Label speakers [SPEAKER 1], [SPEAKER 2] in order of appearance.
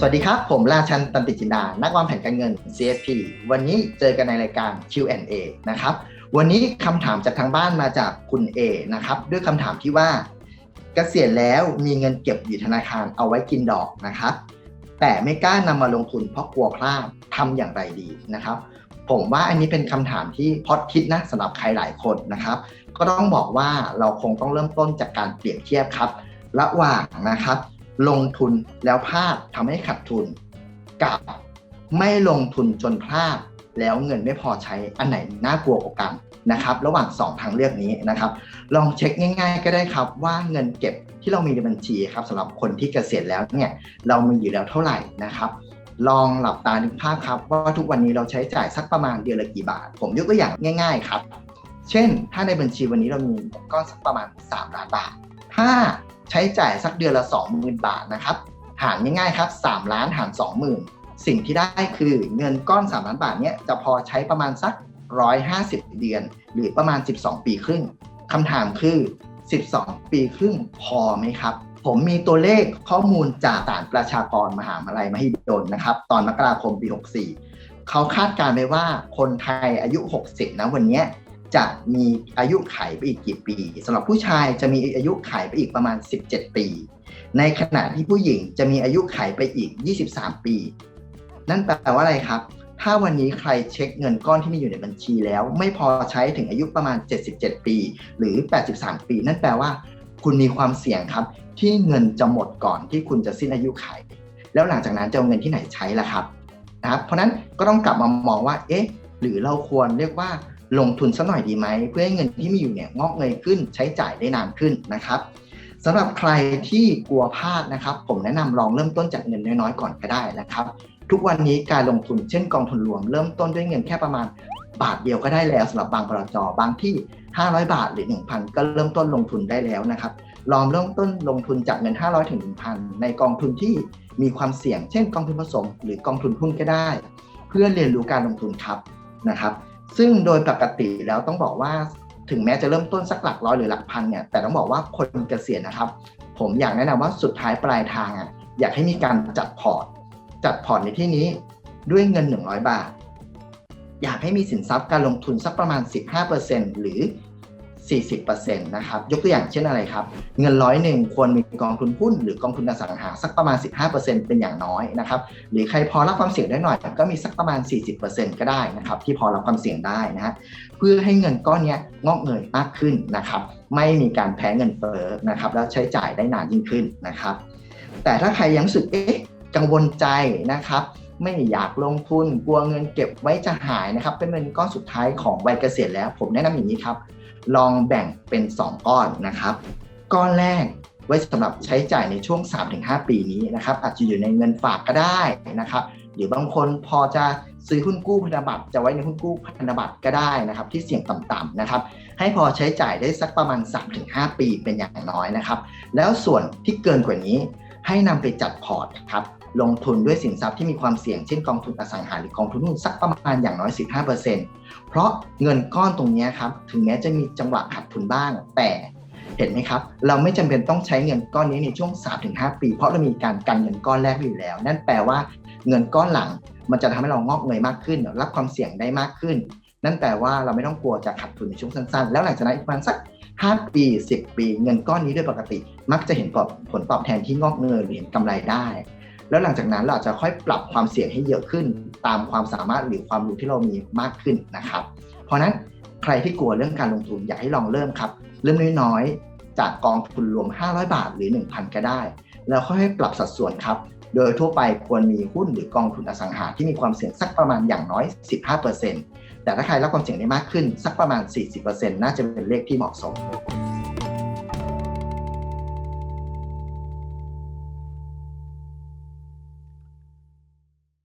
[SPEAKER 1] สวัสดีครับ ผมราชันตันติจินดา นักวางแผนการเงิน CFP วันนี้เจอกันในรายการ Q&A นะครับ วันนี้คำถามจากทางบ้านมาจากคุณ A นะครับ ด้วยคำถามที่ว่า เกษียณแล้วมีเงินเก็บอยู่ธนาคารเอาไว้กินดอกนะครับ แต่ไม่กล้านำมาลงทุนเพราะกลัวพลาดทำอย่างไรดีนะครับ ผมว่าอันนี้เป็นคำถามที่พอดคิดนะสำหรับใครหลายคนนะครับ ก็ต้องบอกว่าเราคงต้องเริ่มต้นจากการเปรียบเทียบครับ ระหว่างนะครับ ลงทุนแล้วพลาดทำให้ขาดทุน กับไม่ลงทุนจนพลาดแล้วเงินไม่พอใช้อันไหนน่ากลัวกว่ากันนะครับ ระหว่าง 2 ทางเลือกนี้นะครับ ลองเช็คง่าย ๆ ก็ได้ครับว่าเงินเก็บที่เรามีในบัญชีครับสำหรับคนที่เกษียณแล้วเนี่ยเรามีอยู่แล้วเท่าไหร่นะครับ ลองหลับตานึกภาพครับว่าทุกวันนี้เราใช้จ่ายสักประมาณเดือนละกี่บาท ผมยกตัวอย่างง่าย ๆ ครับ เช่น ถ้าในบัญชีวันนี้เรามีก้อนสักประมาณ 3 ล้านบาท ถ้า ช้จ่ายสักเดือนละ 20,000 บาทนะครับ หารง่ายๆครับ 3 ล้านหาร 20,000 สิ่งที่ได้คือเงินก้อน 3 ล้านบาทเนี้ยจะพอใช้ประมาณสัก 150 เดือน หรือประมาณ 12 ปีครึ่งคำถามคือ 12 ปีครึ่งพอไหมครับ ผมมีตัวเลขข้อมูลจากสารประชากรมหาวิทยาลัยมหิดลนะครับ ตอนมกราคมปี 64 เขาคาดการณ์ไว้ว่าคนไทยอายุ 60 นะวันนี้ จะมีอายุไขไปอีกกี่ปีสำหรับผู้ชายจะมีอายุไขไปอีกประมาณ 17 ปี ในขณะที่ผู้หญิงจะมีอายุไขไปอีก 23 ปี นั่นแปลว่าอะไรครับ ถ้าวันนี้ใครเช็คเงินก้อนที่มีอยู่ในบัญชีแล้ว ไม่พอใช้ถึงอายุประมาณ 77 ปี หรือ 83 ปี นั่นแปลว่า คุณมีความเสี่ยงครับ ที่เงินจะหมดก่อนที่คุณจะสิ้นอายุไข แล้วหลังจากนั้นจะเอาเงินที่ไหนใช้ล่ะครับนะครับ เพราะนั้นก็ต้องกลับมามองว่าเอ๊ะหรือเราควรเรียกว่า ลงทุนสักหน่อยดีไหม เพื่อให้เงินที่มีอยู่เนี่ยงอกเงยขึ้นใช้จ่ายได้นานขึ้นนะครับสำหรับใครที่กลัวพลาดนะครับ ผมแนะนำลองเริ่มต้นจากเงินน้อยๆก่อนก็ได้นะครับ ทุกวันนี้การลงทุนเช่นกองทุนรวม เริ่มต้นด้วยเงินแค่ประมาณบาทเดียวก็ได้แล้วสำหรับบางบรจบางที่ 500 บาทหรือ 1,000 ก็เริ่มต้นลงทุนได้แล้วนะครับ ลองเริ่มต้นลงทุนจากเงิน 500 ถึง 1,000 ในกองทุนที่มีความเสี่ยง เช่น กองทุนผสม หรือกองทุนหุ้นก็ได้ เพื่อเรียนรู้การลงทุนครับนะครับ ซึ่งโดยปกติแล้วต้องบอกว่าถึงแม้จะเริ่มต้นสักหลักร้อยหรือหลักพันเนี่ยแต่ต้องบอกว่าคนเกษียณนะครับ ผมอยากแนะนำว่าสุดท้ายปลายทางอะอยากให้มีการจัดพอร์ต จัดพอร์ตในที่นี้ด้วยเงิน 100 บาท อยากให้มีสินทรัพย์การลงทุนสักประมาณ 15%หรือ 40%นะครับ ยกตัวอย่างเช่นอะไรครับ เงินร้อยหนึ่งควรมีกองทุนหุ้น หรือกองทุนอสังหาสักประมาณ 15%เป็นอย่างน้อยนะครับ หรือใครพอรับความเสี่ยงได้หน่อยก็มีสักประมาณ 40%ก็ได้นะครับที่พอรับความเสี่ยงได้นะฮะเพื่อให้เงินก้อนนี้งอกเงยมากขึ้นนะครับ ไม่มีการแพ้เงินเฟ้อนะครับแล้วใช้จ่ายได้นานยิ่งขึ้นนะครับ แต่ถ้าใครยังรู้สึกเอ๊ะกังวลใจนะครับ ไม่อยากลงทุนกลัวเงินเก็บไว้จะหายนะครับ เป็นเงินก้อนสุดท้ายของวัยเกษียณแล้ว ผมแนะนำอย่างนี้ครับ ลองแบ่งเป็น 2 ก้อนนะครับ ก้อนแรกไว้สำหรับใช้จ่ายในช่วง 3-5 ปีนี้นะครับ อาจจะอยู่ในเงินฝากก็ได้นะครับ หรือบางคนพอจะซื้อหุ้นกู้พันธบัตรจะไว้ในหุ้นกู้พันธบัตรก็ได้นะครับ ที่เสี่ยงต่ำๆนะครับ ให้พอใช้จ่ายได้สักประมาณ 3-5 ปีเป็นอย่างน้อยนะครับ แล้วส่วนที่เกินกว่านี้ ให้นำไปจัดพอร์ตครับลงทุนด้วยสินทรัพย์ที่มีความเสี่ยงเช่นกองทุนอสังหาหรือกองทุนหุ้นสักประมาณอย่างน้อย 15%เพราะเงินก้อนตรงนี้ครับถึงแม้จะมีจังหวะขาดทุนบ้าง แต่เห็นไหมครับ เราไม่จำเป็นต้องใช้เงินก้อนนี้ในช่วง 3-5 ปี เพราะเรามีการกันเงินก้อนแรกอยู่แล้ว นั่นแปลว่าเงินก้อนหลังมันจะทำให้เรางอกเงยมากขึ้น รับความเสี่ยงได้มากขึ้น นั่นแปลว่าเราไม่ต้องกลัวจะขาดทุนในช่วงสั้นๆ แล้วหลังจากนั้นอีกประมาณสัก 5 ปี 10 ปี เงินก้อนนี้โดยปกติ มักจะเห็นผลตอบแทนที่งอกเงยหรือเห็นกำไรได้ แล้วหลังจากนั้นเราจะค่อยปรับความเสี่ยงให้เยอะขึ้น ตามความสามารถหรือความรู้ที่เรามีมากขึ้นนะครับ เพราะนั้นใครที่กลัวเรื่องการลงทุนอยากให้ลองเริ่มครับ เริ่มน้อยๆ จากกองทุนรวม 500 บาทหรือ 1,000 ก็ได้ แล้วค่อยๆปรับสัดส่วนครับโดยทั่วไปควรมีหุ้นหรือกองทุนอสังหาที่มีความเสี่ยงสักประมาณอย่างน้อย 15%แต่ถ้าใครรับความเสี่ยงได้มากขึ้นสักประมาณ 40%น่าจะเป็นเลขที่เหมาะสม